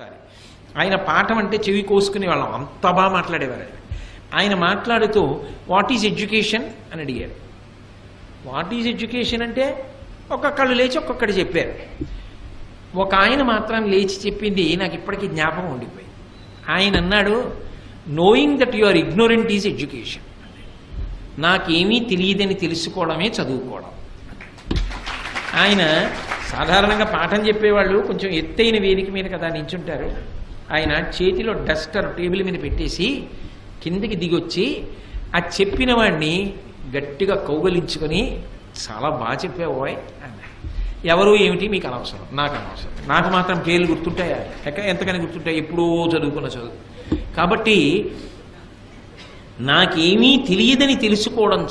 ఒకసారి ఆయన పాఠం అంటే చెవి కోసుకునే వాళ్ళం. అంత బాగా మాట్లాడేవారు ఆయన. ఆయన మాట్లాడుతూ వాట్ ఈజ్ ఎడ్యుకేషన్ అని అడిగారు. వాట్ ఈజ్ ఎడ్యుకేషన్ అంటే ఒక్కొక్కళ్ళు లేచి ఒక్కొక్కటి చెప్పారు. ఒక ఆయన మాత్రం లేచి చెప్పింది నాకు ఇప్పటికీ జ్ఞాపకం ఉండిపోయింది. ఆయన అన్నాడు knowing that you are ignorant is education నాకేమీ తెలియదని తెలుసుకోవడమే చదువుకోవడం. ఆయన సాధారణంగా పాఠం చెప్పేవాళ్ళు కొంచెం ఎత్తైన వేదిక మీద కదా నించుంటారు. ఆయన చేతిలో డస్టర్ టేబుల్ మీద పెట్టేసి కిందికి దిగొచ్చి ఆ చెప్పిన వాడిని గట్టిగా కౌగలించుకొని చాలా బాగా చెప్పావోయ్ అన్నాడు. ఎవరు ఏమిటి మీకు అనవసరం? నాకు అనవసరం. నాకు మాత్రం పేర్లు గుర్తుంటాయా? ఎక్క ఎంతకని గుర్తుంటాయి? ఎప్పుడో చదువుకున్న చదువు. కాబట్టి నాకేమీ తెలియదని తెలుసుకోవడం